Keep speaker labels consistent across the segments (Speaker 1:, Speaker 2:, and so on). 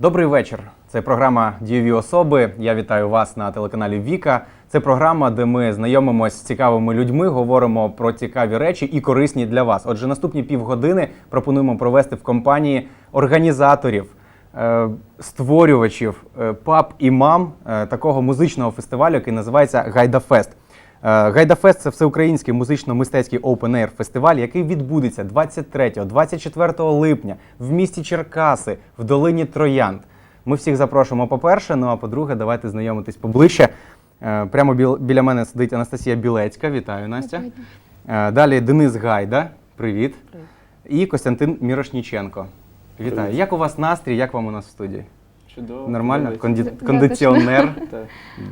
Speaker 1: Добрий вечір. Це програма Дієві особи. Я вітаю вас на телеканалі Віка. Це програма, де ми знайомимося з цікавими людьми, говоримо про цікаві речі і корисні для вас. Отже, наступні півгодини пропонуємо провести в компанії організаторів, е, створювачів е, пап і мам е, такого музичного фестивалю, який називається Гайдафест. Е, Гайдафест це всеукраїнський музично-мистецький open-air фестиваль, який відбудеться 23-24 липня в місті Черкаси в долині Троянд. Ми всіх запрошуємо, по-перше, ну а по-друге, давайте знайомитись поближче. Е, Прямо біл- біля мене сидить Анастасія Білецька. Вітаю, Настя. Е, Далі Денис Гайда. Привіт. І Костянтин Мірошніченко. Вітаю.
Speaker 2: Привіт.
Speaker 1: Як у вас настрій? Як вам у нас в студії?
Speaker 2: Чудово.
Speaker 1: Нормально? Конді- Кондиціонер.
Speaker 2: Так,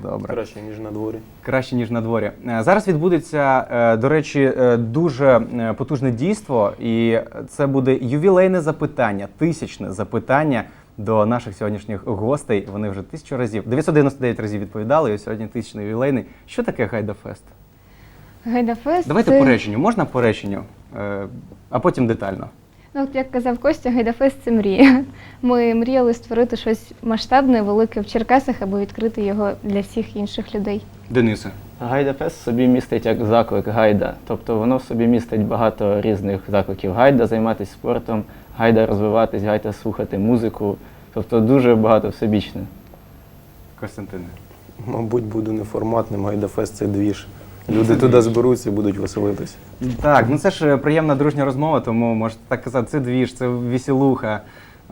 Speaker 1: Добре.
Speaker 2: краще, ніж на дворі.
Speaker 1: Краще ніж на дворі. Е, Зараз відбудеться, е, до речі, е, дуже потужне дійство, і це буде ювілейне запитання, тисячне запитання до наших сьогоднішніх гостей. Вони вже тисячу разів, 999 разів відповідали, і сьогодні тисячний ювілейний. Що таке Гайдафест?
Speaker 3: Гайдафест.
Speaker 1: Давайте
Speaker 3: це,
Speaker 1: по реченню. Можна по реченню, а потім детально.
Speaker 3: Ну, от як казав Костя, Гайдафест це мрія. Ми мріяли створити щось масштабне, велике в Черкасах, аби відкрити його для всіх інших людей.
Speaker 1: Денисе.
Speaker 4: Гайда-фест собі містить як заклик гайда. Тобто воно в собі містить багато різних закликів. Гайда займатися спортом, гайда розвиватись, гайда слухати музику. Тобто дуже багато всебічне.
Speaker 1: Костянтине.
Speaker 2: Мабуть, буде неформатним, гайдафест це двіж. Люди туди зберуться і будуть веселитися.
Speaker 1: Так, ну це ж е, приємна дружня розмова, тому можете так казати, це двіж, це весілуха.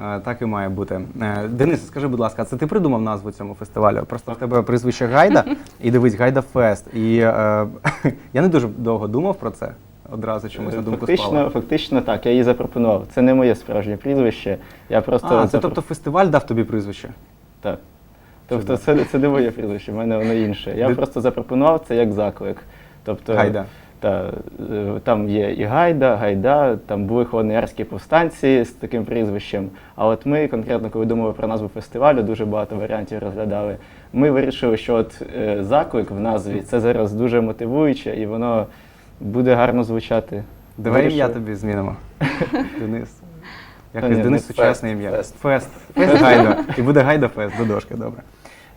Speaker 1: Е, Так і має бути. Е, Денис, скажи, будь ласка, а це ти придумав назву цьому фестивалю? Просто в тебе прізвище Гайда, і дивись, Гайда Фест. І е, я не дуже довго думав про це. Одразу чомусь на думку
Speaker 4: Фактично,
Speaker 1: спало.
Speaker 4: фактично так, я її запропонував. Це не моє справжнє прізвище. Я просто
Speaker 1: А, це
Speaker 4: запро-
Speaker 1: тобто фестиваль дав тобі прізвище?
Speaker 4: Так. Тобто це, це не моє прізвище, в мене воно інше. Я просто запропонував це як заклик. Тобто,
Speaker 1: Гайда.
Speaker 4: Та, е, там є і Гайда, Гайда, там були холодноярські повстанці з таким прізвищем. А от ми конкретно, коли думали про назву фестивалю, дуже багато варіантів розглядали. Ми вирішили, що от е, заклик в назві це зараз дуже мотивуюче і воно буде гарно звучати.
Speaker 1: Давай ім'я тобі змінимо. Денис. Якось Денис
Speaker 4: ну,
Speaker 1: сучасне ім'я.
Speaker 2: Фест.
Speaker 1: Фест. Фест Гайда. І буде Гайда Фест до дошки, добре.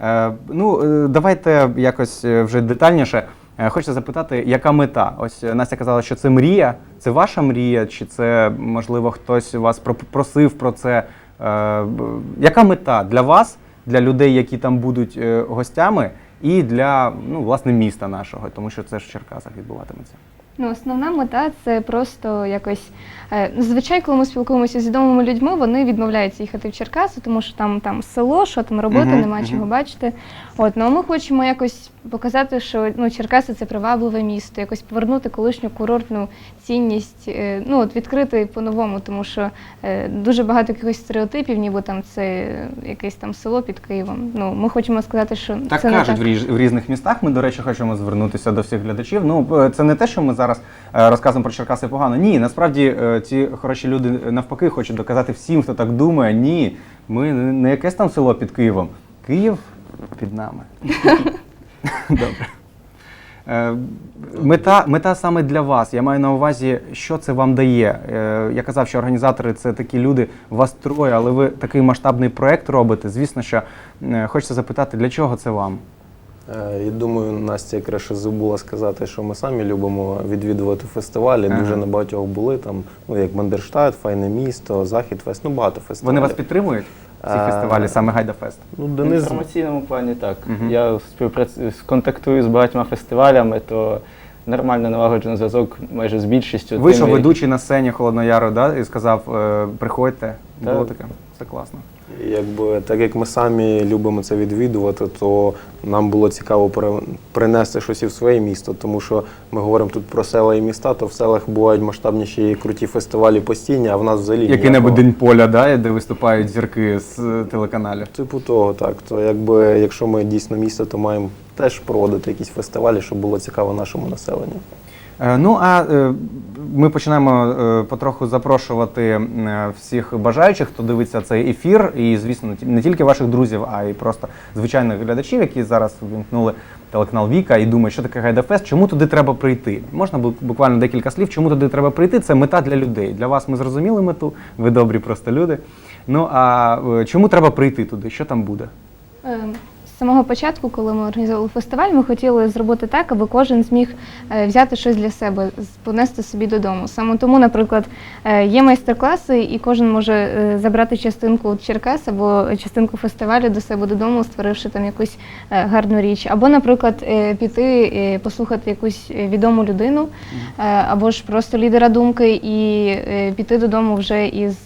Speaker 1: Е, ну, е, давайте якось е, вже детальніше. Е, Хочу запитати, яка мета? Ось е, Настя казала, що це мрія. Це ваша мрія, чи це, можливо, хтось вас про- просив про це? Е, б- яка мета для вас, для людей, які там будуть е, гостями, і для ну, власне міста нашого, тому що це ж в Черкасах відбуватиметься.
Speaker 3: Ну, основна мета це просто якось. Е, Зазвичай, коли ми спілкуємося з відомими людьми, вони відмовляються їхати в Черкаси, тому що там, там село, що там робити,
Speaker 1: Мгм,
Speaker 3: нема
Speaker 1: мгм.
Speaker 3: чого бачити. От, ну а ми хочемо якось показати, що ну, Черкаси це привабливе місто, якось повернути колишню курортну цінність, е, ну от відкрити по-новому, тому що е, дуже багато якихось стереотипів, ніби там це якесь там село під Києвом. Ну, ми хочемо сказати, що
Speaker 1: Так
Speaker 3: це
Speaker 1: кажуть
Speaker 3: не
Speaker 1: різ- в різних містах. Ми, до речі, хочемо звернутися до всіх глядачів. Ну, це не те, що ми зараз розказуємо про Черкаси погано. Ні, насправді ці хороші люди навпаки хочуть доказати всім, хто так думає. Ні, ми не не якесь там село під Києвом. Київ під нами. Добре. Е, Мета, мета саме для вас. Я маю на увазі, що це вам дає. Е, Я казав, що організатори це такі люди, вас троє, але ви такий масштабний проект робите. Звісно, що е, хочеться запитати, для чого це вам?
Speaker 2: Е, І думаю, Настя якраз забула сказати, що ми самі любимо відвідувати фестивалі.
Speaker 1: Ага.
Speaker 2: Дуже на багатьох були там, ну як Мандерштат, Файне місто, Захід Фест, ну багато фестивалів.
Speaker 1: Вони вас підтримують? Ці
Speaker 2: Е,
Speaker 1: фестивалі, саме Гайдафест.
Speaker 2: Ну,
Speaker 4: В
Speaker 2: Денис
Speaker 4: інформаційному плані так.
Speaker 1: Мгм.
Speaker 4: Я співпрацюю, контактую з багатьма фестивалями, то нормально налагоджений зв'язок майже з більшістю.
Speaker 1: Вийшов
Speaker 4: тими,
Speaker 1: ведучий на сцені Холодного Яру да, і сказав: е, приходьте.
Speaker 4: Так.
Speaker 1: Було таке. Це класно.
Speaker 2: Якби так як ми самі любимо це відвідувати, то нам було цікаво принести щось і в своє місто, тому що ми говоримо тут про села і міста, то в селах бувають масштабніші і круті фестивалі постійні, а в нас взагалі
Speaker 1: Який-небудь день поля, да, де виступають зірки з телеканалів.
Speaker 2: Типу того, так. То якби якщо ми дійсно місто, то маємо теж проводити якісь фестивалі, щоб було цікаво нашому населенню.
Speaker 1: Е, Ну а е, ми починаємо е, потроху запрошувати всіх бажаючих, хто дивиться цей ефір, і звісно, не ті- не тільки ваших друзів, а й просто звичайних глядачів, які зараз вімкнули телеканал Віка і думають, що таке Гайдафест, чому туди треба прийти. Можна буквально декілька слів, чому туди треба прийти. Це мета для людей. Для вас ми зрозуміли мету, ви добрі просто люди. Ну а чому треба прийти туди? Що там буде?
Speaker 3: З самого початку, коли ми організовували фестиваль, ми хотіли зробити так, аби кожен зміг е, взяти щось для себе, понести собі додому. Саме тому, наприклад, е, є майстер-класи, і кожен може е, забрати частинку Черкас або частинку фестивалю до себе додому, створивши там якусь гарну річ. Або, наприклад, піти послухати якусь відому людину, або ж просто лідера думки, і піти додому вже із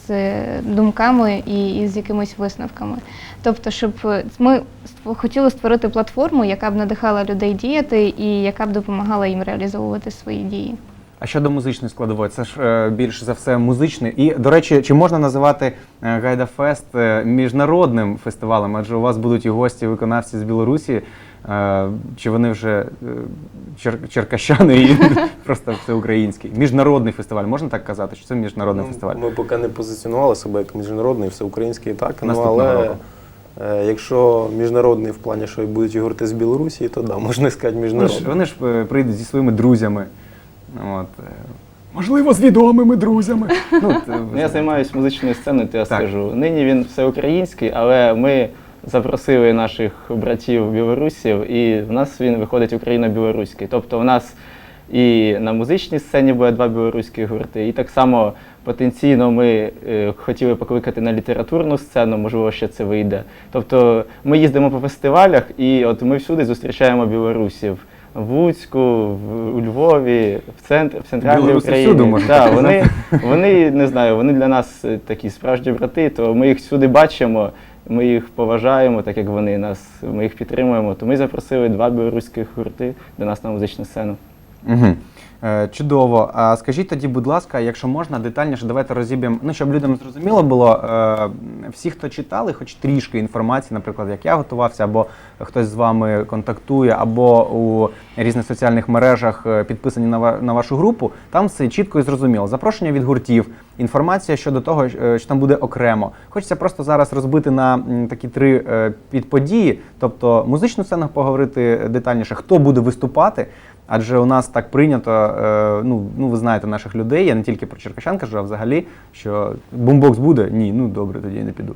Speaker 3: думками і із якимись висновками. Тобто, щоб ми хотіли створити платформу, яка б надихала людей діяти і яка б допомагала їм реалізовувати свої дії.
Speaker 1: А щодо музичної складової, це ж е, більш за все музичний. І, до речі, чи можна називати е, Гайда Фест е, міжнародним фестивалем? Адже у вас будуть і гості, виконавці з Білорусі. Чи вони вже чер- черкащани і просто всеукраїнський? Міжнародний фестиваль, можна так казати? Що це міжнародний
Speaker 2: Ну,
Speaker 1: фестиваль?
Speaker 2: Ми поки не позиціонували себе як міжнародний, всеукраїнський так. Ну,
Speaker 1: Наступного
Speaker 2: але
Speaker 1: року.
Speaker 2: Е, якщо міжнародний в плані, що будуть гурти з Білорусі, то да, можна сказати
Speaker 1: Вони ж,
Speaker 2: міжнародний.
Speaker 1: вони ж е, прийдуть зі своїми друзями. От. е, Можливо, з відомими друзями. Ну,
Speaker 4: Ну, Я займаюся музичною сценою, то я
Speaker 1: Так.
Speaker 4: скажу. Нині він всеукраїнський, але ми запросили наших братів білорусів, і в нас він виходить україно-білоруський. Тобто в нас і на музичній сцені буде два білоруські гурти, і так само потенційно ми е, хотіли покликати на літературну сцену, можливо, ще це вийде. Тобто ми їздимо по фестивалях, і от ми всюди зустрічаємо білорусів. В Луцьку, в, у Львові, в центр, в центральній
Speaker 1: Білоруси
Speaker 4: Україні. так вони, вони не знаю, вони для нас е, такі справжні брати, то ми їх всюди бачимо, ми їх поважаємо, так як вони нас, ми їх підтримуємо. То ми запросили два білоруських гурти до нас на музичну сцену.
Speaker 1: Угу. Е, чудово. А скажіть тоді, будь ласка, якщо можна, детальніше давайте розіб'ємо, ну щоб людям зрозуміло було, е, всі, хто читали, хоч трішки інформації, наприклад, як я готувався, або хтось з вами контактує, або у різних соціальних мережах е, підписані на, ва- на вашу групу, там все чітко і зрозуміло. Запрошення від гуртів, інформація щодо того, е, що там буде окремо. Хочеться просто зараз розбити на такі три е, підподії, тобто музичну сцену поговорити детальніше, хто буде виступати. Адже у нас так прийнято, е, ну, ну ви знаєте наших людей, я не тільки про черкащан кажу, а взагалі, що бумбокс буде? Ні, ну добре, тоді я не піду.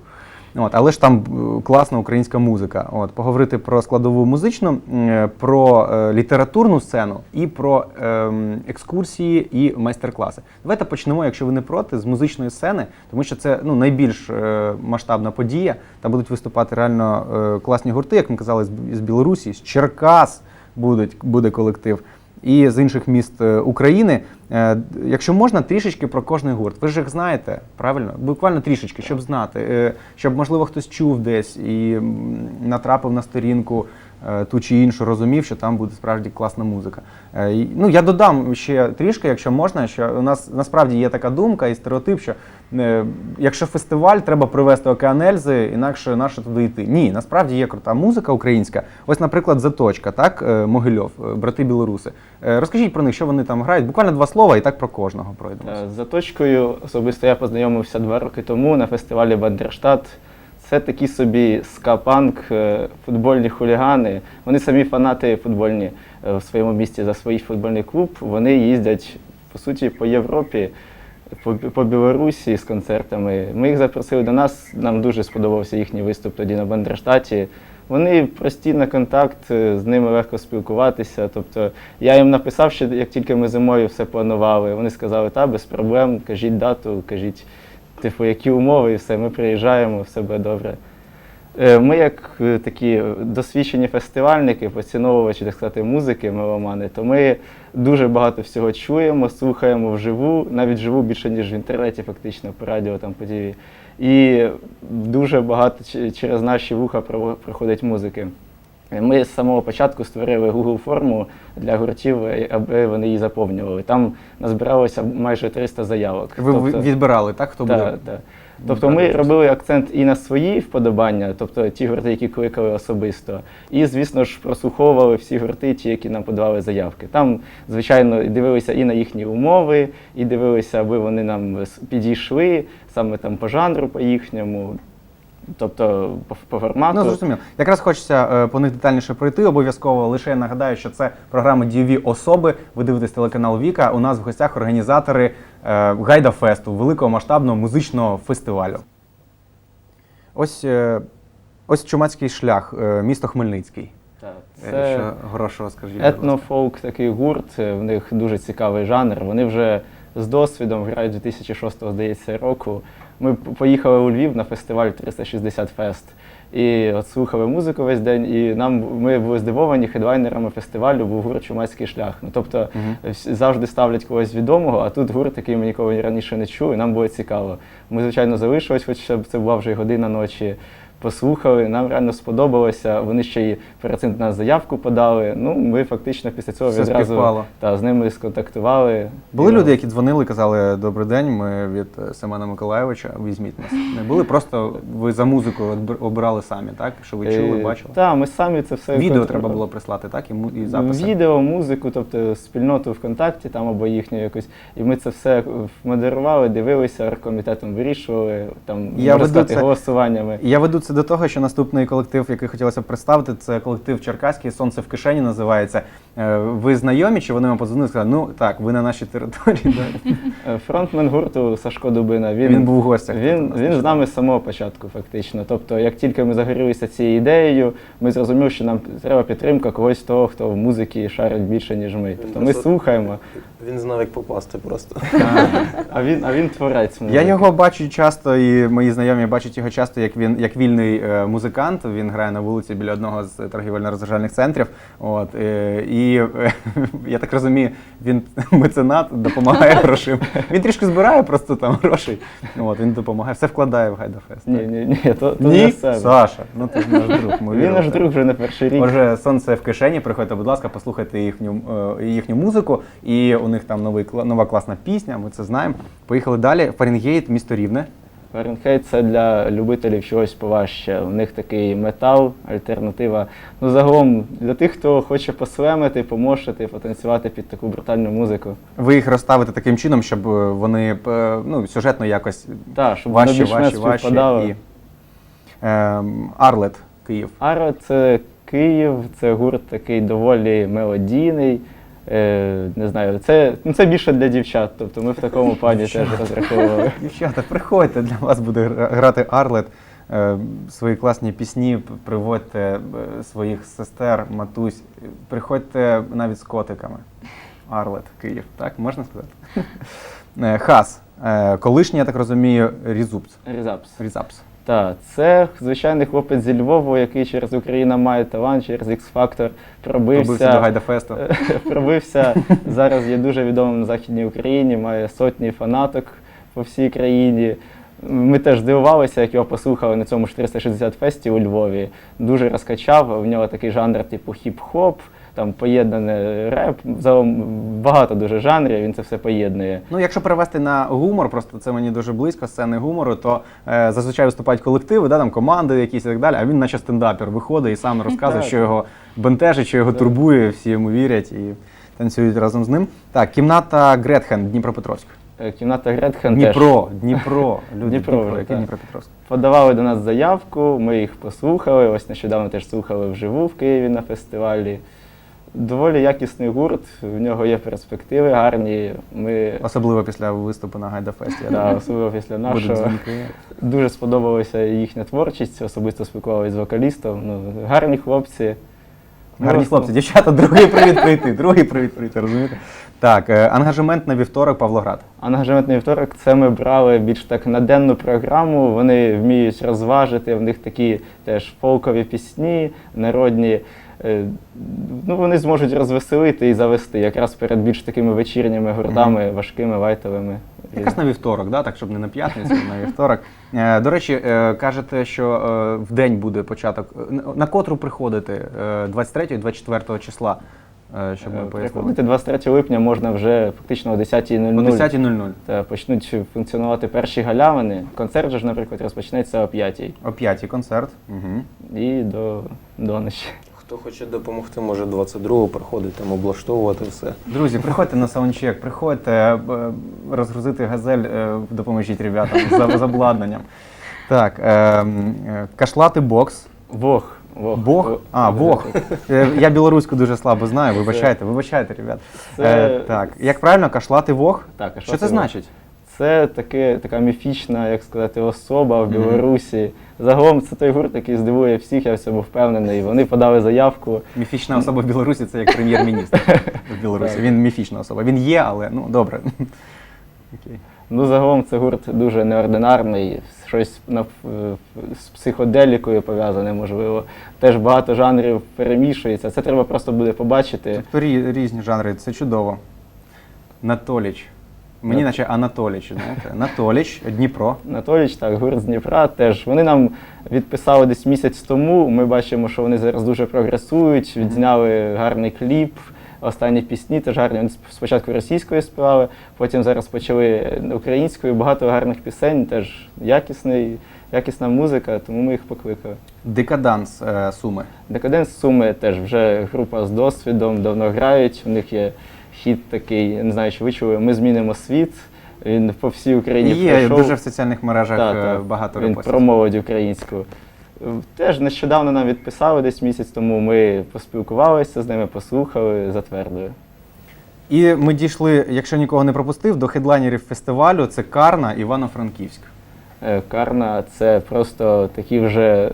Speaker 1: От, але ж там е, класна українська музика. От, поговорити про складову музичну, е, про літературну сцену і про ем, екскурсії і майстер-класи. Давайте почнемо, якщо ви не проти, з музичної сцени, тому що це ну, найбільш масштабна подія. Там будуть виступати реально класні гурти, як ми казали, з Білорусі, з Черкас будуть, буде колектив. І з інших міст е, України. Е, Якщо можна, трішечки про кожний гурт. Ви ж їх знаєте, правильно? Буквально трішечки, щоб знати, е, щоб, можливо, хтось чув десь і натрапив на сторінку ту чи іншу, розумів, що там буде справді класна музика. Е, Ну, я додам ще трішки, якщо можна, що у нас насправді є така думка і стереотип, що е, якщо фестиваль, треба привезти океан Ельзи, інакше наше туди йти. Ні, насправді є крута музика українська. Ось, наприклад, Заточка, так, е, Могильов, е, брати білоруси. Е, Розкажіть про них, що вони там грають. Буквально два слова, і так про кожного пройдемо.
Speaker 4: Е, заточкою особисто я познайомився два роки тому на фестивалі Бандерштат. Це такі собі скапанк, е, футбольні хулігани. Вони самі фанати футбольні е, в своєму місті за свій футбольний клуб. Вони їздять по суті по Європі, по, по Білорусі з концертами. Ми їх запросили до нас. Нам дуже сподобався їхній виступ тоді на Бандерштаті. Вони прості на контакт, е, з ними легко спілкуватися. Тобто я їм написав, що як тільки ми зимою все планували, вони сказали, та без проблем, кажіть дату, кажіть, типу, які умови, і все, ми приїжджаємо, все буде добре. Е, Ми, як е, такі досвідчені фестивальники, поціновувачі, так сказати, музики, меломани, то ми дуже багато всього чуємо, слухаємо вживу, навіть вживу більше, ніж в інтернеті, фактично, по радіо, там, по ТВ. І дуже багато через наші вуха проходить музики. Ми з самого початку створили Google форму для гуртів, е, аби вони її заповнювали. Там назбиралося майже 300 заявок.
Speaker 1: Ви
Speaker 4: Тобто-
Speaker 1: відбирали, так? Хто
Speaker 4: так,
Speaker 1: буде?
Speaker 4: так. Тобто ми робили акцент і на свої вподобання, тобто ті гурти, які кликали особисто, і, звісно ж, прослуховували всі гурти, ті, які нам подавали заявки. Там, звичайно, дивилися і на їхні умови, і дивилися, аби вони нам підійшли саме там по жанру, по їхньому, тобто по, по формату.
Speaker 1: Ну, зрозуміло. Якраз хочеться е, по них детальніше пройти. Обов'язково лише я нагадаю, що це програма Дієві особи. Ви дивитесь телеканал Віка. У нас в гостях організатори е, Гайда Фесту, великого масштабного музичного фестивалю. Ось, е, ось чумацький шлях, е, місто Хмельницький.
Speaker 4: Так, це
Speaker 1: Що грошого скажіть.
Speaker 4: етнофолк такий гурт, в них дуже цікавий жанр. Вони вже з досвідом грають 2006 здається, року. Ми поїхали у Львів на фестиваль 360 Фест. І от слухали музику весь день, і нам ми були здивовані хедлайнерами фестивалю був гурт Чумацький шлях. Ну тобто всі завжди ставлять когось відомого, а тут гурт, який ми ніколи раніше не чули, нам було цікаво. Ми, звичайно, залишились, хоча б це була вже година ночі. Послухали, нам реально сподобалося. Вони ще й перед цим на нас заявку подали. Ну, ми фактично після цього
Speaker 1: Все
Speaker 4: відразу
Speaker 1: співпало.
Speaker 4: та, з ними сконтактували.
Speaker 1: Були
Speaker 4: І,
Speaker 1: люди, які дзвонили, казали Добрий день, ми від е, Семена Миколайовича, візьміть нас. Не були, просто ви за музику обирали самі, так? Що ви чули,
Speaker 4: е,
Speaker 1: бачили?
Speaker 4: Та, ми самі це все
Speaker 1: Відео треба було прислати, так? І, і записи.
Speaker 4: Відео, музику, тобто спільноту ВКонтакті там або їхню якусь. І ми це все модерували, дивилися, оргкомітетом вирішували, там
Speaker 1: Я веду
Speaker 4: сказати,
Speaker 1: це-
Speaker 4: голосуваннями.
Speaker 1: Я веду це до того, що наступний колектив, який хотілося б представити, це колектив Черкаський Сонце в кишені називається. Е, Ви знайомі, чи вони вам подзвонили і сказали, ну так, ви на нашій території. да?»
Speaker 4: Е, Фронтмен гурту Сашко Дубина. Він,
Speaker 1: Він був в гостях.
Speaker 4: Він, він з нами з самого початку, фактично. Тобто, як тільки ми загорілися цією ідеєю, ми зрозуміли, що нам треба підтримка когось того, хто в музиці шарить більше, ніж ми. Тобто ми слухаємо,
Speaker 2: Він знав, як попасти просто.
Speaker 4: а він, а він творець музики.
Speaker 1: Я його бачу часто, і мої знайомі бачать його часто як він як вільний е, музикант. Він грає на вулиці біля одного з торгівельно-розважальних центрів. От е, і е, я так розумію, він меценат допомагає грошима. Він трішки збирає просто там грошей. От він допомагає, все вкладає в Гайдафест.
Speaker 4: Ні, ні, ні, то, то не
Speaker 1: Ні,
Speaker 4: себе.
Speaker 1: Саша, ну ти ж наш друг. Ми
Speaker 4: Він наш друг вже не перший рік.
Speaker 1: Отже, сонце в кишені. Приходьте, будь ласка, послухайте їхню, їхню музику. І у них там новий нова класна пісня. Ми це знаємо. Поїхали далі. Фаренгейт, місто Рівне.
Speaker 4: Фahrenheit – це для любителів чогось поважче. У них такий метал, альтернатива. Ну, загалом для тих, хто хоче послемити, помошити, потанцювати під таку брутальну музику.
Speaker 1: Ви їх розставите таким чином, щоб е, вони е, ну, сюжетно якось
Speaker 4: Так, щоб
Speaker 1: важче, важче.
Speaker 4: співпадало.
Speaker 1: І, ем, Арлет, Київ.
Speaker 4: Аро це Київ, це гурт такий доволі мелодійний. Е, не знаю, це, ну, це більше для дівчат, тобто ми в такому плані теж розраховували.
Speaker 1: Дівчата, приходьте, для вас буде грати Арлет. Е, Свої класні пісні, приводьте е, своїх сестер, матусь, приходьте навіть з котиками. Арлет, Київ, так можна сказати? Е, Хас, колишній, я так розумію, Різупц.
Speaker 4: Різапс.
Speaker 1: Різапс.
Speaker 4: Так, це звичайний хлопець зі Львову, який через Україна має талант, через X-Factor
Speaker 1: Пробився до
Speaker 4: пробився.
Speaker 1: Гайдафесту.
Speaker 4: пробився. Зараз є дуже відомим на Західній Україні, має сотні фанаток по всій країні. Ми теж здивувалися, як його послухали на цьому ж 360 фесті у Львові. Дуже розкачав. В нього такий жанр, типу хіп-хоп, там поєднане реп. Загалом багато дуже жанрів, він це все поєднує.
Speaker 1: Ну, якщо перевести на гумор, просто це мені дуже близько, сцени гумору, то е, зазвичай виступають колективи, да, там команди якісь і так далі, а він наче стендапер виходить і сам розказує, що його бентежить, що його турбує, всі йому вірять і танцюють разом з ним. Так, кімната Гретхен, Дніпропетровськ.
Speaker 4: Е, Кімната Гретхен теж
Speaker 1: Дніпро, Дніпро, люди,
Speaker 4: Дніпро
Speaker 1: Дніпро,
Speaker 4: вже,
Speaker 1: який
Speaker 4: так.
Speaker 1: Дніпропетровськ.
Speaker 4: подавали до нас заявку, ми їх послухали. Ось нещодавно теж слухали вживу в Києві на фестивалі. Доволі якісний гурт, в нього є перспективи гарні. Ми
Speaker 1: Особливо після виступу на Гайдафесті. я думаю,
Speaker 4: особливо після
Speaker 1: будуть
Speaker 4: нашого
Speaker 1: дзвінки.
Speaker 4: дуже сподобалася їхня творчість, особисто спілкувалися з вокалістом. Ну, гарні хлопці.
Speaker 1: Гарні
Speaker 4: Ну,
Speaker 1: хлопці, дівчата, другий привіт прийти, другий привіт прийти, розумієте? Так, е, ангажемент на вівторок Павлоград.
Speaker 4: Ангажементний вівторок це ми брали більш так на денну програму. Вони вміють розважити, в них такі теж фолкові пісні, народні. Е, Ну, вони зможуть розвеселити і завести якраз перед більш такими вечірніми гуртами, важкими, лайтовими.
Speaker 1: Якраз на вівторок, да? так, щоб не на п'ятницю, а на вівторок. Е, До речі, е, кажете, що в день буде початок. На котру приходити? 23-24 числа, щоб ми.
Speaker 4: Приходити 23 липня можна вже фактично о 10.00.
Speaker 1: О 10.00.
Speaker 4: Та почнуть функціонувати перші галявини. Концерт же ж, наприклад, розпочнеться о 5
Speaker 1: О 5 концерт. Угу.
Speaker 4: і до, до ночі.
Speaker 2: Хто хоче допомогти, може 22-го приходити, там облаштовувати все.
Speaker 1: Друзі, приходьте на саундчек, приходьте е, розгрузити газель, е, допоможіть ребятам з обладнанням. Так, е, е, кашлати бокс.
Speaker 4: Вог. Вог.
Speaker 1: Бог? А, Бог. Е, Я білоруську дуже слабо знаю, вибачайте, вибачайте, ребят.
Speaker 4: Це-
Speaker 1: Е, так, як правильно, кашлати Вог?
Speaker 4: Так, а
Speaker 1: Що це
Speaker 4: вог?
Speaker 1: значить?
Speaker 4: Це таке, така міфічна, як сказати, особа в Білорусі. Загалом це той гурт, який здивує всіх, я в цьому впевнений. Вони подали заявку.
Speaker 1: Міфічна особа в Білорусі це як прем'єр-міністр в Білорусі. Він міфічна особа. Він є, але ну добре. Окей.
Speaker 4: Ну, загалом це гурт дуже неординарний, щось на, з психоделікою пов'язане, можливо. Теж багато жанрів перемішується. Це треба просто буде побачити.
Speaker 1: Тобто різні жанри, це чудово. Натоліч. Мені наче Анатоліч, знаєте. Анатоліч, Дніпро.
Speaker 4: Анатоліч, так, гурт з Дніпра теж. Вони нам відписали десь місяць тому. Ми бачимо, що вони зараз дуже прогресують, відзняли гарний кліп. Останні пісні теж гарні. Вони спочатку російською співали, потім зараз почали українською. Багато гарних пісень, теж якісний, якісна музика, тому ми їх покликали.
Speaker 1: Декаданс е, Суми.
Speaker 4: Декаденс Суми теж вже група з досвідом, давно грають. У них є хіт такий, я не знаю, чи ви чули, ми змінимо світ. Він по всій Україні
Speaker 1: Є
Speaker 4: пройшов.
Speaker 1: дуже в соціальних мережах
Speaker 4: Так,
Speaker 1: е,
Speaker 4: так.
Speaker 1: багато
Speaker 4: Він
Speaker 1: репостів.
Speaker 4: про молодь українську. Е, Теж нещодавно нам відписали десь місяць тому. Ми поспілкувалися з ними, послухали, затвердили.
Speaker 1: І ми дійшли, якщо нікого не пропустив, до хедлайнерів фестивалю. Це Карна, Івано-Франківськ.
Speaker 4: Е, Карна це просто такі вже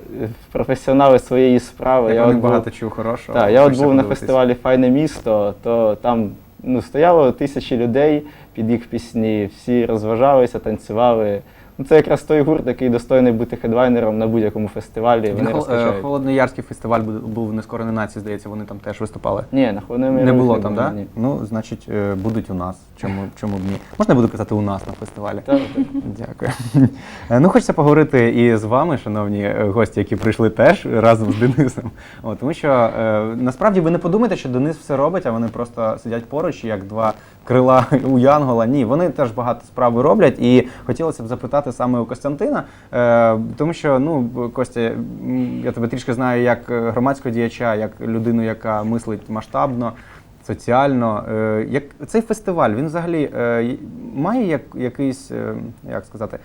Speaker 4: професіонали своєї справи.
Speaker 1: Я
Speaker 4: Я от був-
Speaker 1: багато чув хорошого.
Speaker 4: Так, я от був на фестивалі Файне місто, то там ну, стояло тисячі людей під їх пісні, всі розважалися, танцювали. Ну, це якраз той гурт, який достойний бути хедлайнером на будь-якому фестивалі.
Speaker 1: Він
Speaker 4: Вони
Speaker 1: хол- е,
Speaker 4: розкачають.
Speaker 1: Холодноярський фестиваль був, був не нації, здається, вони там теж виступали.
Speaker 4: Ні, на Холодному
Speaker 1: Не було там, так? Да? Ну, значить, е, будуть у нас. Чому, чому б ні? Можна я буду казати у нас на фестивалі?
Speaker 4: Так, так.
Speaker 1: Дякую. Е, Ну, хочеться поговорити і з вами, шановні е, гості, які прийшли теж разом з Денисом. О, тому що е, насправді ви не подумайте, що Денис все робить, а вони просто сидять поруч, як два крила у Янгола. Ні, вони теж багато справи роблять. І хотілося б запитати саме у Костянтина, е, тому що ну, Костя, я тебе трішки знаю як громадського діяча, як людину, яка мислить масштабно соціально. Е, Як цей фестиваль він взагалі е, має як, якийсь, як сказати,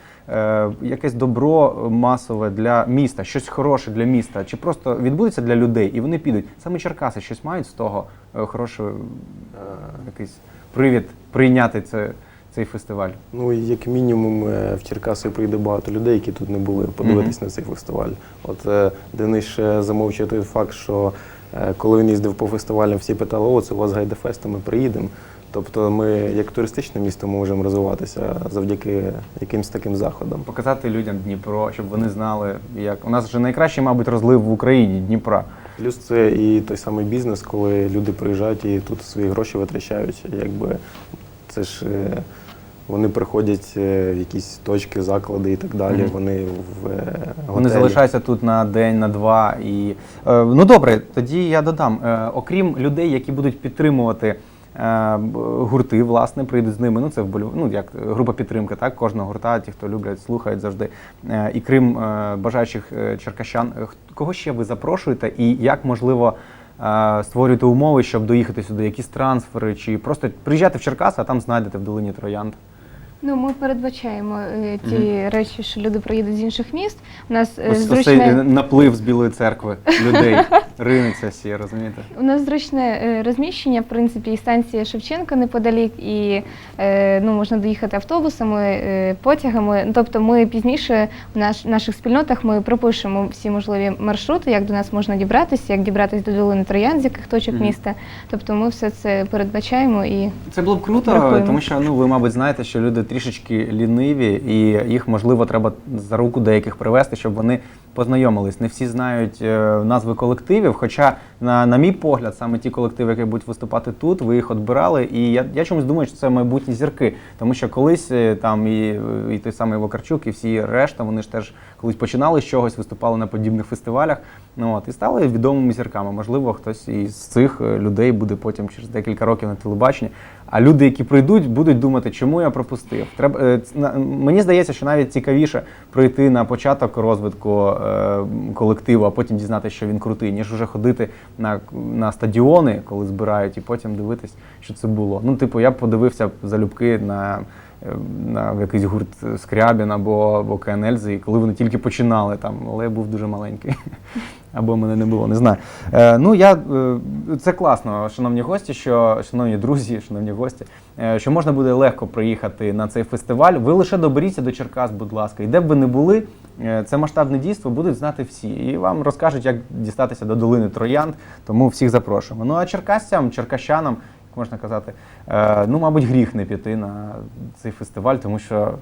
Speaker 1: якесь добро масове для міста, щось хороше для міста, чи просто відбудеться для людей, і вони підуть. Саме Черкаси щось мають з того хороше, е, якийсь привід прийняти це, цей фестиваль.
Speaker 2: Ну, і як мінімум, е, в Черкаси прийде багато людей, які тут не були, подивитись на цей фестиваль. От е, Денис ще замовчує той факт, що е, коли він їздив по фестивалям, всі питали, о, це у вас гайдефест, ми приїдемо. Тобто ми, як туристичне місто, можемо розвиватися завдяки якимось таким заходам.
Speaker 1: Показати людям Дніпро, щоб вони знали, як у нас вже найкращий, мабуть, розлив в Україні Дніпра.
Speaker 2: Плюс це і той самий бізнес, коли люди приїжджають і тут свої гроші витрачають. Якби це ж е, вони приходять е, в якісь точки, заклади і так далі.
Speaker 1: Мгм.
Speaker 2: Вони в готелі.
Speaker 1: Вони залишаються тут на день, на два. І е, ну добре, тоді я додам. Е, окрім людей, які будуть підтримувати. Е, Гурти, власне, прийдуть з ними. Ну, це вболю... ну, як група підтримки, так, кожного гурта, ті, хто люблять, слухають завжди. Е, І крім е, бажаючих черкащан, кого ще ви запрошуєте і як можливо створювати умови, щоб доїхати сюди, якісь трансфери, чи просто приїжджати в Черкас, а там знайдете в долині Троянд.
Speaker 3: Ну, ми передбачаємо е, ті речі, що люди приїдуть з інших міст. У нас е,
Speaker 1: Ось,
Speaker 3: зручне...
Speaker 1: цей е, наплив з Білої церкви людей ринуться всі, розумієте?
Speaker 3: У нас зручне е, розміщення, в принципі, і станція Шевченка неподалік, і е, ну, можна доїхати автобусами, е, потягами. Ну, Тобто ми пізніше в наш, наших спільнотах ми пропишемо всі можливі маршрути, як до нас можна дібратися, як дібратися до долини Троян, з яких точок
Speaker 1: Мгм.
Speaker 3: міста. Тобто ми все це передбачаємо і
Speaker 1: Це було б круто,
Speaker 3: Дякуємо.
Speaker 1: тому що ну ви, мабуть, знаєте, що люди трішечки ліниві, і їх можливо треба за руку деяких привести, щоб вони познайомились. Не всі знають е, назви колективів. Хоча, на, на мій погляд, саме ті колективи, які будуть виступати тут, ви їх відбирали. І я, я чомусь думаю, що це майбутні зірки. Тому що колись е, там і, і той самий Вакарчук, і всі решта, вони ж теж колись починали з чогось, виступали на подібних фестивалях. Ну от і стали відомими зірками. Можливо, хтось із цих е, людей буде потім через декілька років на телебаченні. А люди, які прийдуть, будуть думати, чому я пропустив. Треба е, мені здається, що навіть цікавіше прийти на початок розвитку е, колективу, а потім дізнатися, що він крутий, ніж вже ходити на, на стадіони, коли збирають, і потім дивитись, що це було. Ну, типу, я подивився залюбки на. е, На якийсь гурт Скрябін або, або КНЛЗ, коли вони тільки починали там, але я був дуже маленький. Або мене не було, не знаю. Е, ну я е, це класно, шановні гості, що шановні друзі, шановні гості, е, що можна буде легко приїхати на цей фестиваль. Ви лише доберіться до Черкас, будь ласка, і де б ви не були, е, це масштабне дійство будуть знати всі. І вам розкажуть, як дістатися до долини Троянд. Тому всіх запрошуємо. Ну а черкасцям, черкащанам, можна казати, е, ну мабуть, гріх не піти на цей фестиваль, тому що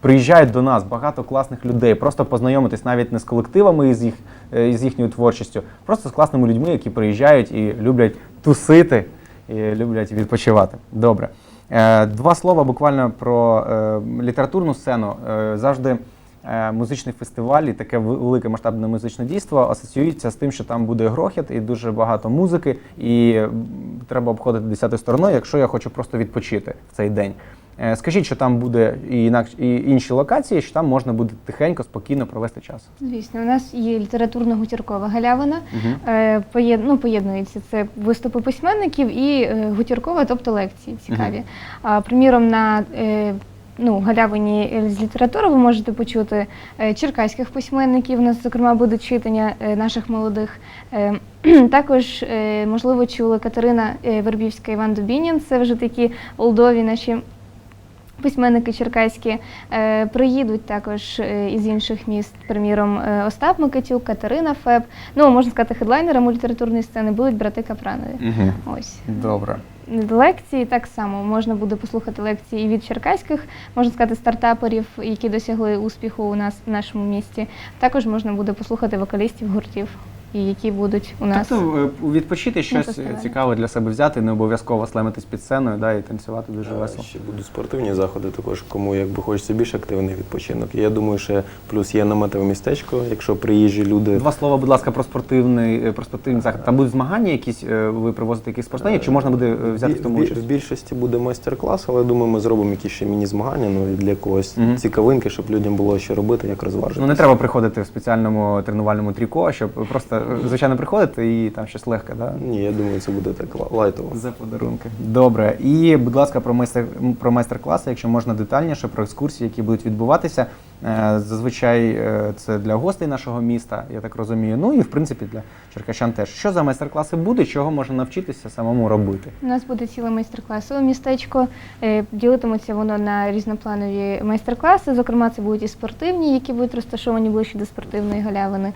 Speaker 1: приїжджають до нас багато класних людей. Просто познайомитись навіть не з колективами із їх е, із їхньою творчістю, просто з класними людьми, які приїжджають і люблять тусити, і люблять відпочивати. Добре. Е, Два слова буквально про літературну сцену. Завжди музичний фестиваль і таке велике масштабне музичне дійство асоціюється з тим, що там буде грохіт і дуже багато музики, і треба обходити десятою стороною, якщо я хочу просто відпочити в цей день. Е, Скажіть, що там буде і інші локації, що там можна буде тихенько, спокійно провести час.
Speaker 3: Звісно, у нас є літературно-гутіркова галявина. Е, поєд- ну, поєднується це виступи письменників і е, гутіркова, тобто лекції цікаві. А, приміром, на е, ну, галявині з літератури ви можете почути е, черкаських письменників. У нас, зокрема, буде читання е, наших молодих. Е, також, можливо, чули Катерина Вербівська, Іван Дубінін. Це вже такі олдові наші Письменники черкаські приїдуть також із інших міст, приміром Остап Микитюк, Катерина Феб. Ну можна сказати, хедлайнерами літературної сцени будуть брати Капранові.
Speaker 1: Угу.
Speaker 3: Ось
Speaker 1: Добре.
Speaker 3: Лекції так само можна буде послухати лекції і від черкаських, можна сказати, стартаперів, які досягли успіху у нас в нашому місті. Також можна буде послухати вокалістів гуртів, і які будуть у нас.
Speaker 1: Тобто е, відпочити щось
Speaker 3: фестивалі.
Speaker 1: цікаве для себе взяти, не обов'язково слемитись під сценою да, і танцювати дуже весело.
Speaker 2: Ще будуть спортивні заходи, також кому якби хочеться більш активний відпочинок. Я думаю, що плюс є наметове містечко, якщо приїжджі люди.
Speaker 1: Два слова, будь ласка, про спортивний е, про спортивний захід. Там будуть змагання якісь, е, ви привозите якісь спортсменів, чи можна буде взяти в тому участь?
Speaker 2: В більшості буде майстер-клас, але думаю, ми зробимо якісь ще міні-змагання, ну і для когось
Speaker 1: Мгм.
Speaker 2: цікавинки, щоб людям було що робити, як розважити.
Speaker 1: Ну не треба приходити в спеціальному тренувальному тріко, щоб просто звичайно приходити і там щось легке, да?
Speaker 2: Ні, я думаю, це буде так лайтово.
Speaker 1: За подарунки. Добре. І, будь ласка, про майстер про майстер-класи, якщо можна детальніше, про екскурсії, які будуть відбуватися. Е, Зазвичай е, це для гостей нашого міста, я так розумію. Ну і в принципі для черкащан теж. Що за майстер-класи буде, чого можна навчитися самому робити?
Speaker 3: У нас буде ціле майстер-класове містечко. Е, Ділитиметься воно на різнопланові майстер-класи. Зокрема, це будуть і спортивні, які будуть розташовані ближче до спортивної галявини.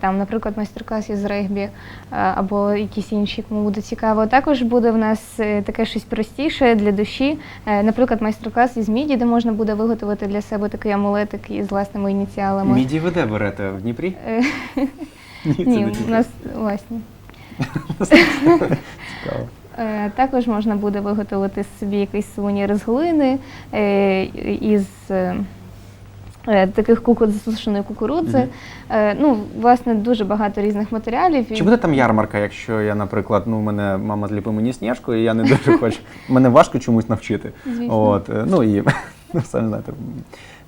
Speaker 3: Там, наприклад, майстер-клас із регбі або якісь інші, кому буде цікаво. Також буде в нас таке щось простіше для душі. Наприклад, майстер-клас із міді, де можна буде виготовити для себе такий амулетик із власними ініціалами.
Speaker 1: Міді ви де берете в Дніпрі?
Speaker 3: Е,
Speaker 1: Ні,
Speaker 3: Ні, у нас власні.
Speaker 1: Цікаво.
Speaker 3: Е, Також можна буде виготовити собі якийсь сувенір з глини, е, із таких куку засушеної кукурудзи. Ну, власне, дуже багато різних матеріалів.
Speaker 1: Чи буде там ярмарка, якщо я, наприклад, ну, мене мама зліпила мені сніжку, і я не дуже хочу. Мене важко чомусь навчити.
Speaker 3: Звісно.
Speaker 1: От, ну і ну, самі знаєте.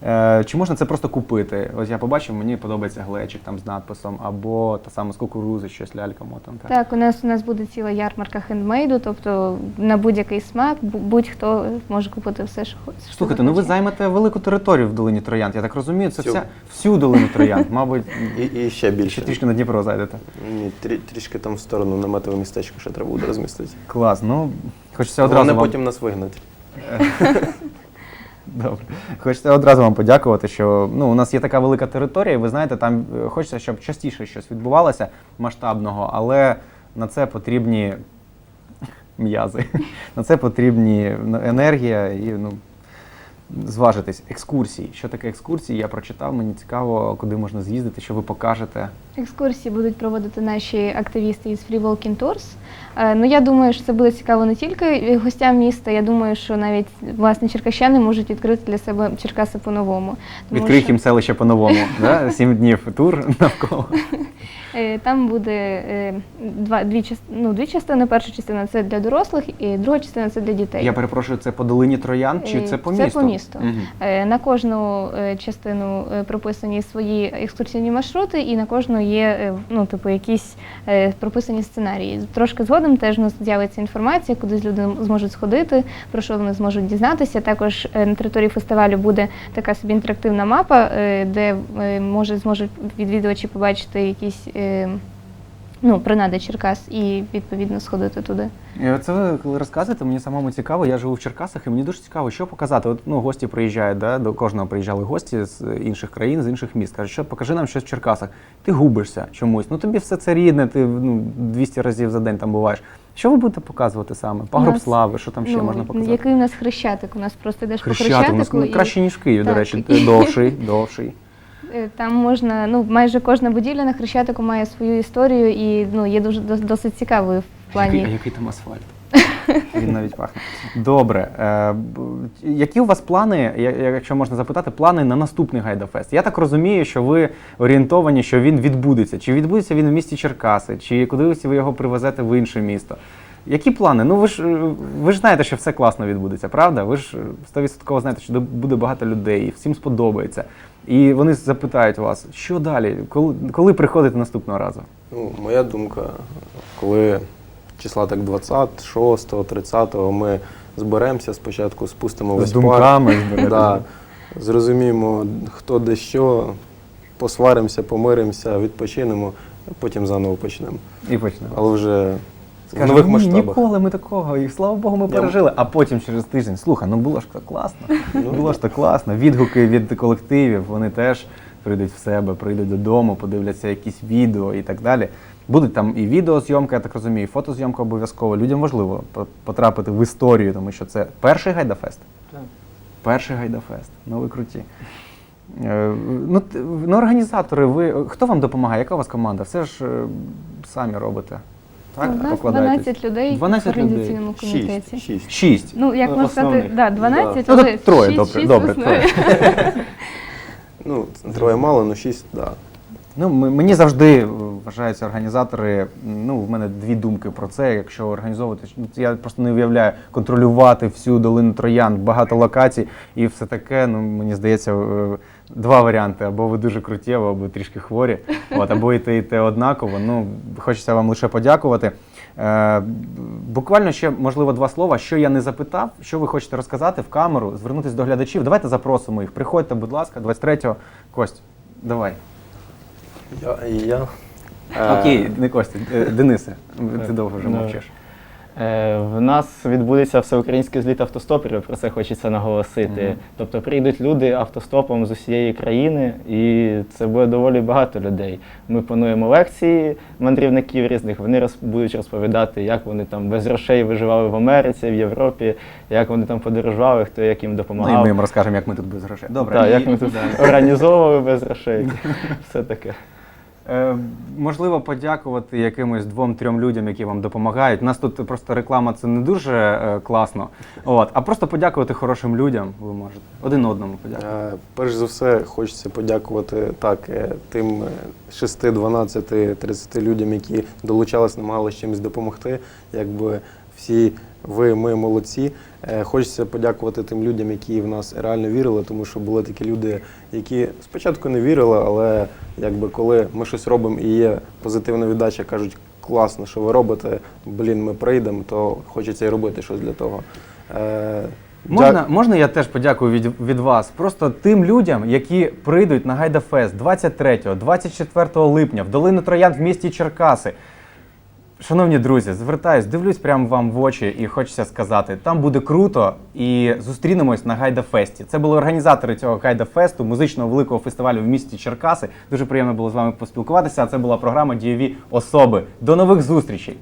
Speaker 1: Е, Чи можна це просто купити? Ось я побачив, мені подобається глечик там з надписом, або та сама з кукурузи, щось лялька мотанка.
Speaker 3: Так, у нас у нас буде ціла ярмарка хендмейду, тобто на будь-який смак будь-хто може купити все, що хоче. що
Speaker 1: Слухайте, ну ви займете велику територію в долині Троянд. Я так розумію, це
Speaker 2: Всю.
Speaker 1: вся всю долину Троянд. Мабуть,
Speaker 2: І, і ще більше.
Speaker 1: ще трішки на Дніпро зайдете.
Speaker 2: Ні, трі, трішки там в сторону наметове містечко ще треба буде розмістити.
Speaker 1: Клас. Ну хочеться
Speaker 2: Одразу
Speaker 1: одразу вам
Speaker 2: потім нас вигнати.
Speaker 1: Добре. Хочеться одразу вам подякувати, що ну, у нас є така велика територія, і ви знаєте, там е, хочеться, щоб частіше щось відбувалося масштабного, але на це потрібні м'язи, на це потрібні ну, енергія і ну, зважитись. Екскурсії. Що таке екскурсії? Я прочитав, мені цікаво, куди можна з'їздити, що ви покажете.
Speaker 3: Екскурсії будуть проводити наші активісти із Free Walking Tours. Е, Ну я думаю, що це буде цікаво не тільки гостям міста. Я думаю, що навіть власне черкащани можуть відкрити для себе Черкаси по-новому. Тому
Speaker 1: Відкрий
Speaker 3: що,
Speaker 1: їм селище по-новому. да? Сім днів тур навколо.
Speaker 3: е, Там буде е, два дві ну, дві частини. Перша частина це для дорослих, і друга частина це для дітей.
Speaker 1: Я перепрошую, це по долині Троян чи це по
Speaker 3: це по місту. Місто.
Speaker 1: Мгм.
Speaker 3: Е, На кожну е, частину е, прописані свої екскурсійні маршрути, і на кожну є ну, типу, якісь прописані сценарії. Трошки згодом теж у нас з'явиться інформація, куди люди зможуть сходити, про що вони зможуть дізнатися. Також на території фестивалю буде така собі інтерактивна мапа, де може зможуть відвідувачі побачити якісь. Е, Ну, принади Черкас і відповідно сходити туди.
Speaker 1: Це ви коли розказуєте, мені самому цікаво. Я живу в Черкасах, і мені дуже цікаво, що показати. От ну гості приїжджають, да, до кожного приїжджали гості з інших країн, з інших міст. Кажуть, що покажи нам щось в Черкасах. Ти губишся чомусь. Ну тобі все це рідне, ти ну 200 разів за день там буваєш. Що ви будете показувати саме? Пагроб
Speaker 3: нас,
Speaker 1: слави, що там ще
Speaker 3: ну,
Speaker 1: можна показати?
Speaker 3: Який у нас хрещатик? У нас просто йдеш по
Speaker 1: Хрещатик, у
Speaker 3: хрещатику.
Speaker 1: нас ну,
Speaker 3: і-
Speaker 1: краще, ніж в Києві, до речі, довший, довший.
Speaker 3: Е, Там можна, ну майже кожна будівля на Хрещатику має свою історію і ну є дуже досить цікавою в
Speaker 1: Який, а
Speaker 3: плані.
Speaker 1: який там асфальт? Він навіть пахне. Добре. Е, які у вас плани, якщо можна запитати, плани на наступний Гайдафест? Я так розумію, що ви орієнтовані, що він відбудеться. Чи відбудеться він в місті Черкаси, чи кудись ви його привезете в інше місто? Які плани? Ну ви ж е, ви ж знаєте, що все класно відбудеться, правда? Ви ж е, 100% знаєте, що буде багато людей, всім сподобається. І вони запитають вас, що далі, коли, коли приходити наступного разу?
Speaker 2: Ну, моя думка, коли числа так 26, 30 ми зберемося спочатку, спустимо весь пар. Да, зрозуміємо, хто де що, посваримося, помиримося, відпочинемо, потім заново почнемо.
Speaker 1: І почнемо.
Speaker 2: Але вже в нових
Speaker 1: «Ні,
Speaker 2: масштабах.
Speaker 1: Ніколи ми такого, і слава Богу, ми пережили. А потім через тиждень, слухай, ну було ж так класно.
Speaker 2: Ну,
Speaker 1: було ж так класно. Відгуки від колективів, вони теж прийдуть в себе, прийдуть додому, подивляться якісь відео і так далі. Будуть там і відеозйомка, я так розумію, і фотозйомка обов'язково. Людям важливо потрапити в історію, тому що це перший гайдафест.
Speaker 4: Так.
Speaker 1: Перший гайдафест. Ну ви круті. Е, Ну, т- ну, організатори, ви хто вам допомагає? Яка у вас команда? Все ж е, самі робите. Так?
Speaker 3: У нас
Speaker 1: Покладаєтесь?
Speaker 3: 12 людей
Speaker 1: 12
Speaker 3: в організаційному
Speaker 2: Шість.
Speaker 3: комітеті.
Speaker 2: Шість.
Speaker 1: Шість.
Speaker 3: Ну, як
Speaker 4: Ну,
Speaker 3: можна сказати,
Speaker 4: основних.
Speaker 3: да, 12,
Speaker 1: Ну,
Speaker 3: але
Speaker 1: то троє,
Speaker 3: 6,
Speaker 1: добре,
Speaker 3: 6
Speaker 1: добре,
Speaker 3: основних.
Speaker 2: Ну, троє мало, але шість, так. Да.
Speaker 1: Ну, м- мені завжди е, вважаються організатори. Ну, в мене дві думки про це. Якщо організовувати, ну, це я просто не уявляю контролювати всю долину троян, багато локацій і все таке. Ну мені здається, е, два варіанти: або ви дуже круті, або трішки хворі. От, або і те, і те однаково. Ну, хочеться вам лише подякувати. Е, буквально ще, можливо, два слова. Що я не запитав, що ви хочете розказати в камеру, звернутися до глядачів. Давайте запросимо їх. Приходьте, будь ласка, 23-го. Кость, давай.
Speaker 2: Я, я. Е,
Speaker 1: Окей, не Костя, е, Денисе, ти довго вже мовчиш.
Speaker 4: Е, В нас відбудеться всеукраїнський зліт автостоперів, про це хочеться наголосити.
Speaker 1: Мгм.
Speaker 4: Тобто прийдуть люди автостопом з усієї країни, і це буде доволі багато людей. Ми плануємо лекції мандрівників різних. Вони роз, будуть розповідати, як вони там без грошей виживали в Америці, в Європі, як вони там подорожували, хто як їм
Speaker 1: Ну і ми їм розкажемо, як ми тут без грошей. Добре.
Speaker 4: Так,
Speaker 1: і-
Speaker 4: як ми тут організовували без грошей. Все таке.
Speaker 1: Е, можливо, подякувати якимось двом-трьом людям, які вам допомагають. У нас тут просто реклама це не дуже е, класно. От, а просто подякувати хорошим людям ви можете. Один одному подякувати.
Speaker 2: Е, Перш за все, хочеться подякувати так тим е, 6, 12, 30 людям, які долучались, намагалися чимось допомогти. Якби всі ви, ми молодці. Е, Хочеться подякувати тим людям, які в нас реально вірили, тому що були такі люди, які спочатку не вірили, але якби коли ми щось робимо і є позитивна віддача, кажуть, класно, що ви робите, блін, ми прийдемо, то хочеться і робити щось для того. Е,
Speaker 1: Можна, можна я теж подякую від, від вас? Просто тим людям, які прийдуть на Гайдафест 23-24 липня в долину Троян в місті Черкаси. Шановні друзі, звертаюсь, дивлюсь прямо вам в очі, і хочеться сказати, там буде круто і зустрінемось на гайдафесті. Це були організатори цього гайдафесту, музичного великого фестивалю в місті Черкаси. Дуже приємно було з вами поспілкуватися. А це була програма Дієві особи. До нових зустрічей.